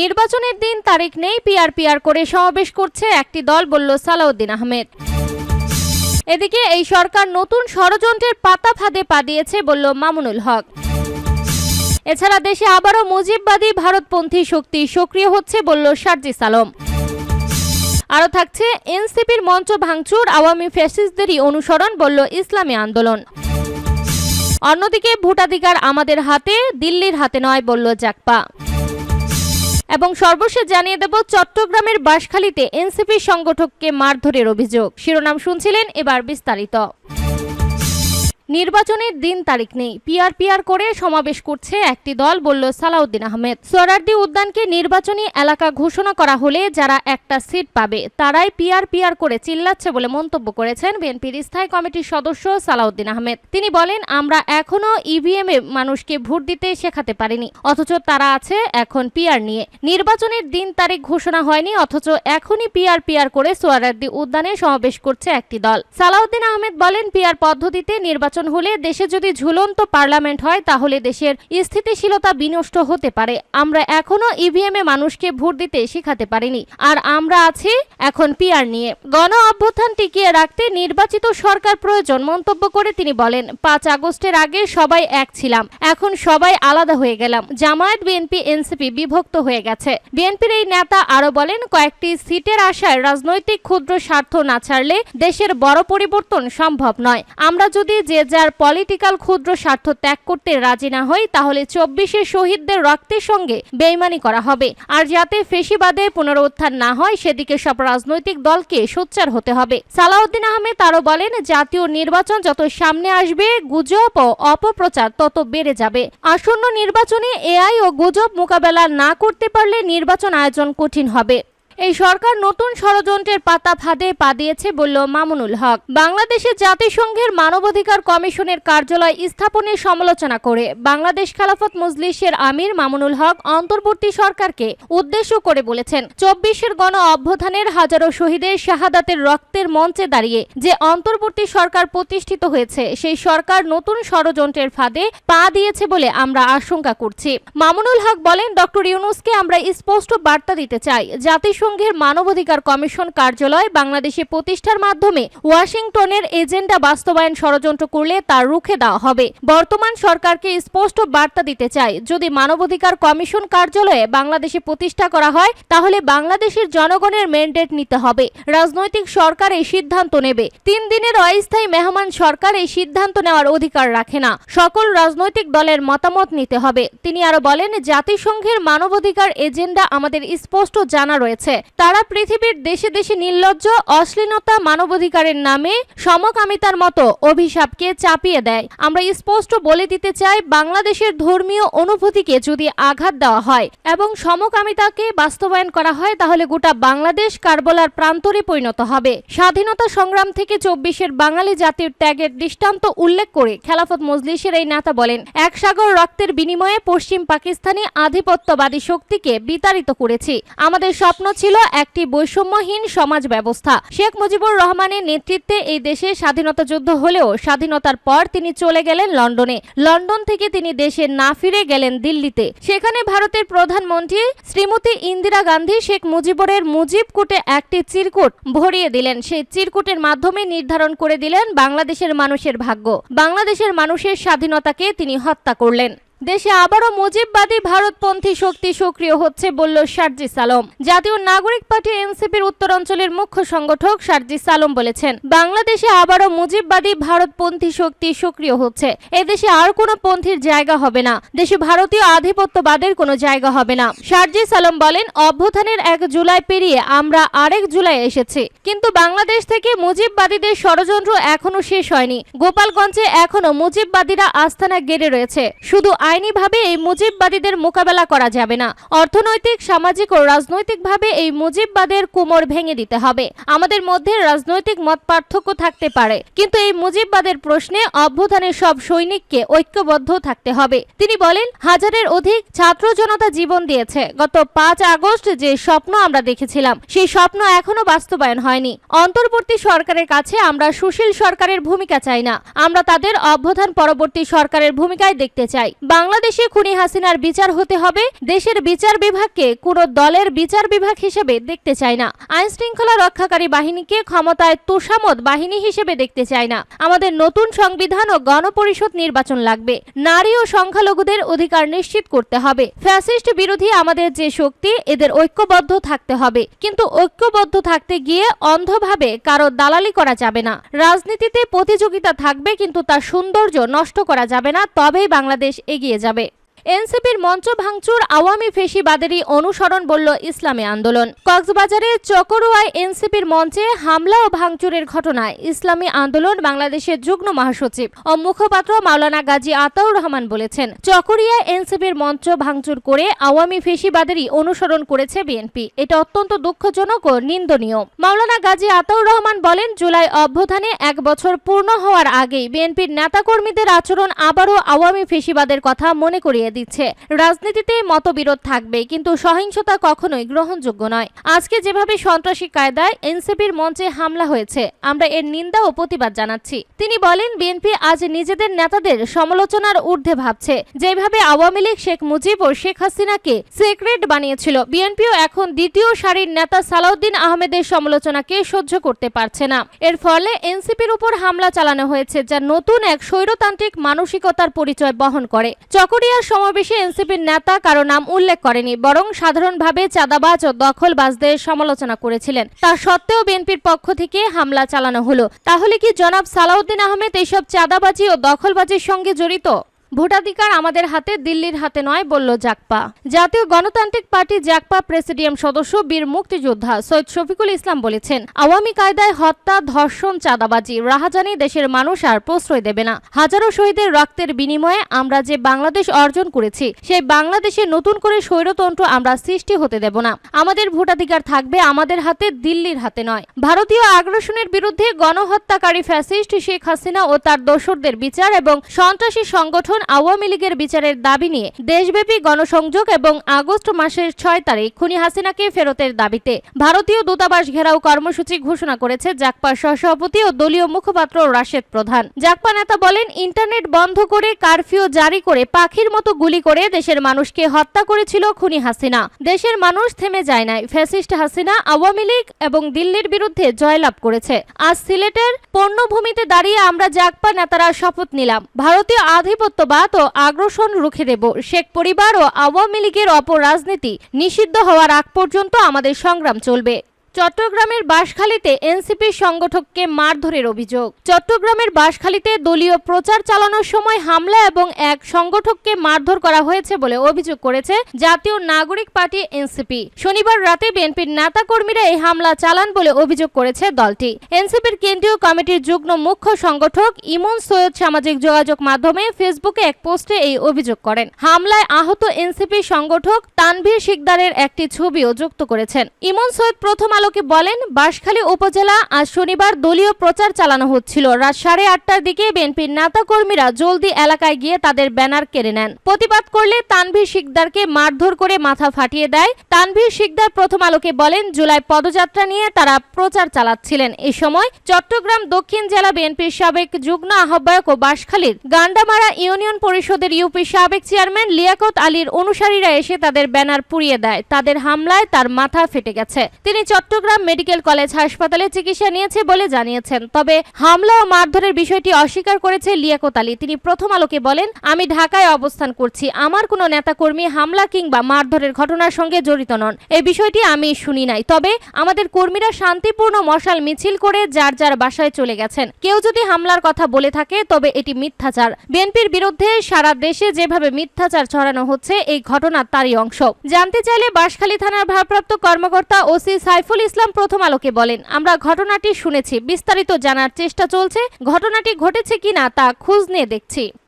নির্বাচনের দিন তারিখ নেই, পিআর পিআর করে সমাবেশ করছে একটি দল, বলল সালাউদ্দিন আহমেদ। এদিকে এই সরকার নতুন ষড়যন্ত্রের পাতা ফাঁদে পা দিয়েছে, বলল মামুনুল হক। এছাড়া দেশে আবারও মুজিববাদী ভারতপন্থী শক্তি সক্রিয় হচ্ছে, বলল সার্জিস আলম। আরও থাকছে, এনসিপির মঞ্চ ভাঙচুর, আওয়ামী ফ্যাসিস্টদেরই অনুসরণ, বলল ইসলামী আন্দোলন। অন্যদিকে ভোটাধিকার আমাদের হাতে, দিল্লির হাতে নয়, বলল জাকপা। এবং সর্বশেষ জানিয়ে দেব চট্টগ্রামের বাসখালীতে এনসিপি সংগঠককে মারধরের অভিযোগ। শিরোনাম শুনছিলেন এবার বিস্তারিত। নির্বাচনের দিন তারিখ নেই। পিআর পিআর করে সমাবেশ করছে একটি দল, বলল সালাউদ্দিন আহমেদ। সোহরার্দি উদ্যানকে নির্বাচনী এলাকা ঘোষণা করা হলে যারা একটা সিট পাবে, তারাই পিআর পিআর করে চিল্লাচ্ছে বলে মন্তব্য করেছেন বিএনপির স্থায়ী কমিটির সদস্য সালাউদ্দিন আহমেদ। তিনি বলেন, আমরা এখনও ইভিএম এ মানুষকে ভোট দিতে শেখাতে পারিনি, অথচ তারা আছে এখন পিআর নিয়ে। নির্বাচনের দিন তারিখ ঘোষণা হয়নি, অথচ এখনই পিআর পিআর করে সোহরার্দি উদ্যানে সমাবেশ করছে একটি দল। সালাউদ্দিন আহমেদ বলেন, পিআর পদ্ধতিতে নির্বাচন হলে দেশে যদি ঝুলন্ত পার্লামেন্ট হয়, তাহলে দেশের স্থিতিশীলতা বিনষ্ট হতে পারে। আমরা এখনও ইভিএম এ মানুষকে ভোট দিতে শেখাতে পারিনি। আর আমরা আছি এখন পিআর নিয়ে। গণ অভ্যুত্থান টিকিয়ে রাখতে নির্বাচিত সরকার প্রয়োজন মন্তব্য করে তিনি বলেন, পাঁচ আগস্টের আগে সবাই এক ছিলাম। এখন সবাই আলাদা হয়ে গেলাম। জামায়াত, বিএনপি, এনসিপি বিভক্ত হয়ে গেছে। বিএনপির এই নেতা আরও বলেন, কয়েকটি সিটের আশায় রাজনৈতিক ক্ষুদ্র স্বার্থ না ছাড়লে দেশের বড় পরিবর্তন সম্ভব নয়। আমরা যদি যে যার পলিটিক্যাল ক্ষুদ্র স্বার্থ ত্যাগ করতে রাজি না হই তাহলে চব্বিশে শহীদদের রক্তের সঙ্গে বেইমানি করা হবে। আর যাতে ফেসিবাদে পুনরুত্থান না হয়, সেদিকে সব রাজনৈতিক দলকে সোচ্চার হতে হবে। সালাউদ্দিন আহমেদ আরও বলেন, জাতীয় নির্বাচন যত সামনে আসবে, গুজব ও অপপ্রচার তত বেড়ে যাবে। আসন্ন নির্বাচনে এআই ও গুজব মোকাবেলা না করতে পারলে নির্বাচন আয়োজন কঠিন হবে। এই সরকার নতুন ষড়যন্ত্রের পাতা ফাঁদে পা দিয়েছে, বলল মামুনুল হক। বাংলাদেশে জাতিসংঘের মানবাধিকার কমিশনের কার্যালয় স্থাপনের সমালোচনা করে। বাংলাদেশ খেলাফত মজলিসের আমির মামুনুল হক অন্তর্বর্তী সরকারকে উদ্দেশ্য করে বলেছেন, চব্বিশের গণ অভ্যুত্থানের হাজারো শহীদের শাহাদাতের রক্তের মঞ্চে দাঁড়িয়ে যে অন্তর্বর্তী সরকার প্রতিষ্ঠিত হয়েছে, সেই সরকার নতুন ষড়যন্ত্রের ফাঁদে পা দিয়েছে বলে আমরা আশঙ্কা করছি। মামুনুল হক বলেন, ডক্টর ইউনুসকে আমরা স্পষ্ট বার্তা দিতে চাই, জাতিসংঘ জাতিসংঘের মানবাধিকার কমিশন কার্যালয় বাংলাদেশে প্রতিষ্ঠার মাধ্যমে ওয়াশিংটনের এজেন্ডা বাস্তবায়ন ষড়যন্ত্র করলে তা রুখে দেওয়া হবে। বর্তমান সরকারকে স্পষ্ট বার্তা দিতে চাই, যদি মানবাধিকার কমিশন কার্যালয়ে বাংলাদেশে প্রতিষ্ঠা করা হয়, তাহলে বাংলাদেশের জনগণের ম্যান্ডেট নিতে হবে। রাজনৈতিক সরকার এই সিদ্ধান্ত নেবে। তিন দিনের অস্থায়ী মেহমান সরকার এই সিদ্ধান্ত নেওয়ার অধিকার রাখে না। সকল রাজনৈতিক দলের মতামত নিতে হবে। তিনি আরও বলেন, জাতিসংঘের মানবাধিকার এজেন্ডা আমাদের স্পষ্ট জানা রয়েছে। তারা পৃথিবীর দেশে দেশে নির্লজ্জ, অশ্লীলতা মানবাধিকারের নামে সমকামিতার মতো অভিশাপকে চাপিয়ে দেয়। আমরা স্পষ্ট বলে দিতে চাই, বাংলাদেশের ধর্মীয় অনুভূতিকে যদি আঘাত দেওয়া হয় এবং সমকামিতাকে বাস্তবায়ন করা হয়, তাহলে গোটা বাংলাদেশ কারবলার প্রান্তরে পরিণত হবে। স্বাধীনতা সংগ্রাম থেকে চব্বিশের বাঙালি জাতির ত্যাগের দৃষ্টান্ত উল্লেখ করে খেলাফত মজলিসের এই নেতা বলেন, এক সাগর রক্তের বিনিময়ে পশ্চিম পাকিস্তানি আধিপত্যবাদী শক্তিকে বিতাড়িত করেছি। আমাদের স্বপ্ন ছিল একটি বৈষম্যহীন সমাজ ব্যবস্থা। শেখ মুজিবুর রহমানের নেতৃত্বে এই দেশে স্বাধীনতা যুদ্ধ হলেও স্বাধীনতার পর তিনি চলে গেলেন লন্ডনে। লন্ডন থেকে তিনি দেশে না ফিরে গেলেন দিল্লিতে। সেখানে ভারতের প্রধানমন্ত্রী শ্রীমতী ইন্দিরা গান্ধী শেখ মুজিবুরের মুজিব কোটে একটি চিরকুট ভরিয়ে দিলেন। সেই চিরকুটের মাধ্যমে নির্ধারণ করে দিলেন বাংলাদেশের মানুষের ভাগ্য। বাংলাদেশের মানুষের স্বাধীনতাকে তিনি হত্যা করলেন। দেশে আবারও মুজিববাদী ভারতপন্থী শক্তি সক্রিয় হচ্ছে, বলল শারজিস আলম জাতীয় নাগরিক পার্টি এনসিপির উত্তরাঞ্চলের মুখ্য সংগঠক শারজিস আলম বলেছেন, বাংলাদেশে আবারও মুজিববাদী ভারতপন্থী শক্তি সক্রিয় হচ্ছে। এদেশে আর কোনো পন্থীর জায়গা হবে না। দেশে ভারতীয় আধিপত্যবাদের কোনো জায়গা হবে না। শারজিস সালম বলেন, অভ্যুত্থানের এক জুলাই পেরিয়ে আমরা আরেক জুলাই এসেছি। কিন্তু বাংলাদেশ থেকে মুজিববাদীদের ষড়যন্ত্র এখনও শেষ হয়নি। গোপালগঞ্জে এখনও মুজিববাদীরা আস্থানা গেড়ে রয়েছে। শুধু আইনিভাবে এই মুজিববাদীদের মোকাবেলা করা যাবে না। অর্থনৈতিক, সামাজিক ও রাজনৈতিকভাবে এই মুজিববাদের কোমর ভেঙে দিতে হবে। আমাদের মধ্যে রাজনৈতিক মত পার্থক্য থাকতে পারে। কিন্তু এই মুজিববাদের প্রশ্নে অভ্যুত্থানের সব সৈনিককে ঐক্যবদ্ধ থাকতে হবে। তিনি বলেন, হাজারের অধিক ছাত্র জনতা জীবন দিয়েছে। গত পাঁচ আগস্ট যে স্বপ্ন আমরা দেখেছিলাম, সেই স্বপ্ন এখনও বাস্তবায়ন হয়নি। অন্তর্বর্তী সরকারের কাছে আমরা সুশীল সরকারের ভূমিকা চাই না। আমরা তাদের অভ্যুত্থান পরবর্তী সরকারের ভূমিকায় দেখতে চাই। বাংলাদেশে খুনি হাসিনার বিচার হতে হবে। দেশের বিচার বিভাগকে কোনো দলের বিচার বিভাগ হিসেবে দেখতে চায় না। আইন শৃঙ্খলা রক্ষাকারী বাহিনীকে ক্ষমতায় তোষামত বাহিনী হিসেবে দেখতে চায় না। আমাদের নতুন সংবিধান ও গণপরিষদ নির্বাচন লাগবে। নারী ও সংখ্যালঘুদের অধিকার নিশ্চিত করতে হবে। ফ্যাসিস্ট বিরোধী আমাদের যে শক্তি, এদের ঐক্যবদ্ধ থাকতে হবে। কিন্তু ঐক্যবদ্ধ থাকতে গিয়ে অন্ধভাবে কারও দালালি করা যাবে না। রাজনীতিতে প্রতিযোগিতা থাকবে, কিন্তু তার সৌন্দর্য নষ্ট করা যাবে না। তবেই বাংলাদেশ এগিয়ে যাবে। এনসিপির মঞ্চ ভাঙচুর, আওয়ামী ফেসিবাদেরই অনুসরণ বলল ইসলামী আন্দোলন। কক্সবাজারে চকরুয়ায় এনসিপির মঞ্চে হামলা ও ভাঙচুরের ঘটনায় ইসলামী আন্দোলন, বাংলাদেশের যুগ্ম মহাসচিব। ও মুখপাত্র মাওলানা গাজী আতাউর রহমান বলেছেন, চকরিয়ায় এনসিপির মঞ্চ ভাঙচুর করে আওয়ামী ফেসিবাদেরই অনুসরণ করেছে বিএনপি। এটা অত্যন্ত দুঃখজনক ও নিন্দনীয়। মাওলানা গাজী আতাউর রহমান বলেন, জুলাই অভ্যুত্থানে এক বছর পূর্ণ হওয়ার আগেই বিএনপির নেতাকর্মীদের আচরণ আবারও আওয়ামী ফেসিবাদের কথা মনে করিয়ে দিচ্ছে। রাজনীতিতে মতবিরোধ থাকবে, কিন্তু সহিংসতা কখনোই গ্রহণযোগ্য নয়। আজকে যেভাবে সন্ত্রাসী কায়দায় এনসিপির মঞ্চে হামলা হয়েছে, আমরা এর নিন্দা ও প্রতিবাদ জানাচ্ছি। তিনি বলেন, বিএনপি আজ নিজেদের নেতাদের সমালোচনার ঊর্ধ্বে ভাবছে। যেভাবে আওয়ামী লীগ শেখ মুজিব ও শেখ হাসিনাকে সিক্রেট বানিয়েছিল, বিএনপিও এখন দ্বিতীয় সারির নেতা সালাউদ্দিন আহমেদের সমালোচনাকে সহ্য করতে পারছে না। এর ফলে এনসিপির উপর হামলা চালানো হয়েছে, যা নতুন এক স্বৈরতান্ত্রিক মানসিকতার পরিচয় বহন করে। চকরিয়ার সমাবেশে এনসিপির নেতা কারও নাম উল্লেখ করেনি, বরং সাধারণভাবে চাঁদাবাজ ও দখলবাজদের সমালোচনা করেছিলেন। তা সত্ত্বেও বিএনপির পক্ষ থেকে হামলা চালানো হলো। তাহলে কি জনাব সালাউদ্দিন আহমেদ এইসব চাঁদাবাজি ও দখলবাজির সঙ্গে জড়িত? ভোটাধিকার আমাদের হাতে, দিল্লির হাতে নয়, বলল জাকপা জাতীয় গণতান্ত্রিক পার্টি জাকপা প্রেসিডিয়াম সদস্য বীর মুক্তিযোদ্ধা সৈয়দ শফিকুল ইসলাম বলেছেন, আওয়ামী কায়দায় হত্যা, ধর্ষণ, চাঁদাবাজি, রাহাজানি দেশের মানুষ আর প্রশ্রয় দেবে না। হাজারো শহীদের রক্তের বিনিময়ে আমরা যে বাংলাদেশ অর্জন করেছি, সেই বাংলাদেশে নতুন করে স্বৈরতন্ত্র আমরা সৃষ্টি হতে দেব না। আমাদের ভোটাধিকার থাকবে আমাদের হাতে, দিল্লির হাতে নয়। ভারতীয় আগ্রাসনের বিরুদ্ধে গণহত্যাকারী ফ্যাসিস্ট শেখ হাসিনা ও তার দোসরদের বিচার এবং সন্ত্রাসী সংগঠন আওয়ামী লীগের বিচারের দাবি নিয়ে দেশব্যাপী গণসংযোগ এবং আগস্ট মাসের ছয় তারিখ খুনি হাসিনাকে ফেরতের দাবিতে ভারতীয় দূতাবাস ঘেরাও কর্মসূচি ঘোষণা করেছে জাকপার সহসভাপতি ও দলীয় মুখপাত্র রাশেদ প্রধান। জাকপা নেতা বলেন, ইন্টারনেট বন্ধ করে কারফিউ জারি করে পাখির মতো গুলি করে দেশের মানুষকে হত্যা করেছিল খুনি হাসিনা। দেশের মানুষ থেমে যায় নাই। ফ্যাসিস্ট হাসিনা আওয়ামী লীগ এবং দিল্লির বিরুদ্ধে জয়লাভ করেছে। আজ সিলেটের পণ্যভূমিতে দাঁড়িয়ে আমরা জাকপা নেতারা শপথ নিলাম। ভারতীয় আধিপত্যবাদ ও আগ্রাসন রুখে দেব। শেখ পরিবার ও আওয়ামী লীগের অপর রাজনীতি নিষিদ্ধ হওয়ার আগ পর্যন্ত আমাদের সংগ্রাম চলবে। চট্টগ্রামের বাঁশখালীতে এনসিপির সংগঠককে মারধরের অভিযোগ। চট্টগ্রামের বাঁশখালীতে দলীয় প্রচার চালানোর সময় হামলা এবং এক সংগঠককে মারধর করা হয়েছে বলে অভিযোগ করেছে জাতীয় নাগরিক পার্টি এনসিপি। শনিবার রাতে বিএনপির নেতাকর্মীরা এই হামলা চালান বলে অভিযোগ করেছে দলটি। এনসিপির কেন্দ্রীয় কমিটির যুগ্ম মুখ্য সংগঠক ইমন সৈয়দ সামাজিক যোগাযোগ মাধ্যমে ফেসবুকে এক পোস্টে এই অভিযোগ করেন। হামলায় আহত এনসিপি সংগঠক তানভীর শিকদারের একটি ছবিও যুক্ত করেছেন। ইমন সৈয়দ প্রথম আলোকে বলেন, বাঁশখালী উপজেলা আজ শনিবার দলীয় প্রচার চালানো হচ্ছিল। রাত সাড়ে আটটার দিকে বিএনপির নেতা কর্মীরা জলদি এলাকায় গিয়ে তাদের ব্যানার কেড়ে নেন। প্রতিবাদ করলে তানভীর শিকদারকে মারধর করে মাথা ফাটিয়ে দেয়। তানভীর শিকদার প্রথম আলোকে বলেন, জুলাই পদযাত্রা নিয়ে তারা প্রচার চালাচ্ছিলেন। এ সময় চট্টগ্রাম দক্ষিণ জেলা বিএনপির সাবেক যুগ্ম আহ্বায়ক ও বাঁশখালীর গান্ডামারা ইউনিয়ন পরিষদের ইউপি সাবেক চেয়ারম্যান লিয়াকত আলীর অনুসারীরা এসে তাদের ব্যানার পুড়িয়ে দেয়। তাদের হামলায় তার মাথা ফেটে গেছে। তিনি চট্টগ্রাম মেডিকেল কলেজ হাসপাতালে চিকিৎসা নিয়েছে বলে জানিয়েছেন। তবে হামলা ও মারধরের বিষয়টি অস্বীকার করেছে লিয়াকত আলী। তিনি প্রথম আলোকে বলেন, আমি ঢাকায় অবস্থান করছি। আমার কোনো নেতাকর্মী হামলা কিংবা মারধরের ঘটনার সঙ্গে জড়িত নন। এই বিষয়টি আমি শুনি নাই। তবে আমাদের কর্মীরা শান্তিপূর্ণ মশাল মিছিল করে যার যার বাসায় চলে গেছেন। কেউ যদি হামলার কথা বলে থাকে, তবে এটি মিথ্যাচার। বিএনপির বিরুদ্ধে সারা দেশে যেভাবে মিথ্যাচার ছড়ানো হচ্ছে, এই ঘটনা তারই অংশ। জানতে চাইলে বাঁশখালী থানার ভারপ্রাপ্ত কর্মকর্তা ওসি সাইফুল ইসলাম প্রথম আলোকে বলেন, আমরা ঘটনাটি শুনেছি, বিস্তারিত জানার চেষ্টা চলছে, ঘটনাটি ঘটেছে কিনা তা খোঁজ নিয়ে দেখছি।